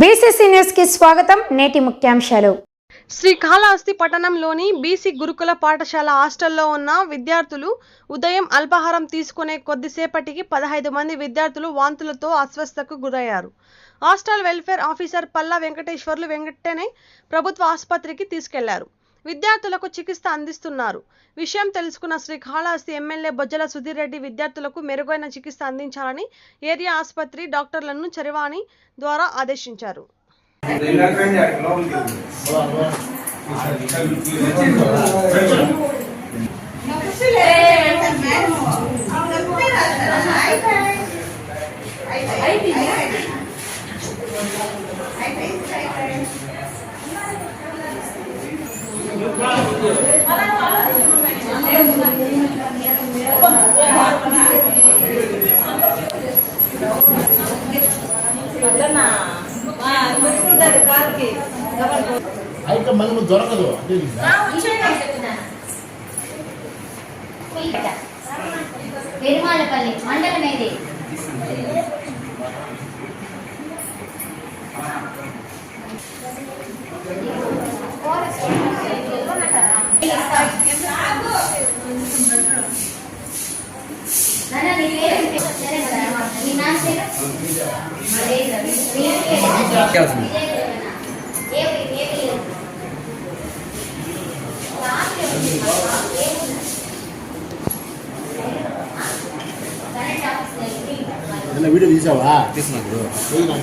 BCC న్యూస్కి స్వాగతం నేటి ముఖ్యాంశాలు. శ్రీకాళహస్తి పట్టణంలోని బీసీ గురుకుల పాఠశాల హాస్టల్లో ఉన్న విద్యార్థులు ఉదయం అల్పాహారం తీసుకునే కొద్దిసేపటికి పదహైదు మంది విద్యార్థులు వాంతులతో అస్వస్థకు గురయ్యారు. Hostel welfare officer Palla Venkateswarlu వెంకటనే ప్రభుత్వ ఆసుపత్రికి తీసుకెళ్ళారు. విద్యార్థులకు చికిత్స అందిస్తున్నారు. విషయం తెలుసుకున్న శ్రీకాళహస్తి ఎమ్మెల్యే బొజ్జల సుధీర్ రెడ్డి విద్యార్థులకు మెరుగైన చికిత్స అందించాలని ఏరియా ఆసుపత్రి డాక్టర్లను చరివాణి ద్వారా ఆదేశించారు. అయితే మనము దొరకదు. అంటే పెరుమాళపల్లి మండలం ఏది? क्या उसमें என்ன வீடியோ வீசாவா? பேசுனா ப்ரோ போய் நான்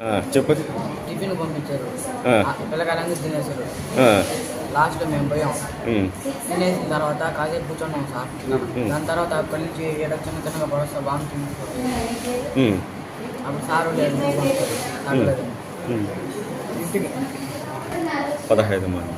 ఆ, చెప్పదు టిఫిన్ పంపించారు. పిల్లకాయలందరూ తినేశారు. ఆ, లాస్ట్లో మేము పోయాం. తినేసిన తర్వాత కాసేపు కూర్చున్నాం సార్. దాని తర్వాత అక్కడి నుంచి ఏదో చిన్న చిన్నగా పడొస్తా బాగుంటుంది ఉమ్, అప్పుడు సారు లేదు. ఇంటికి. పదహైదు మంది.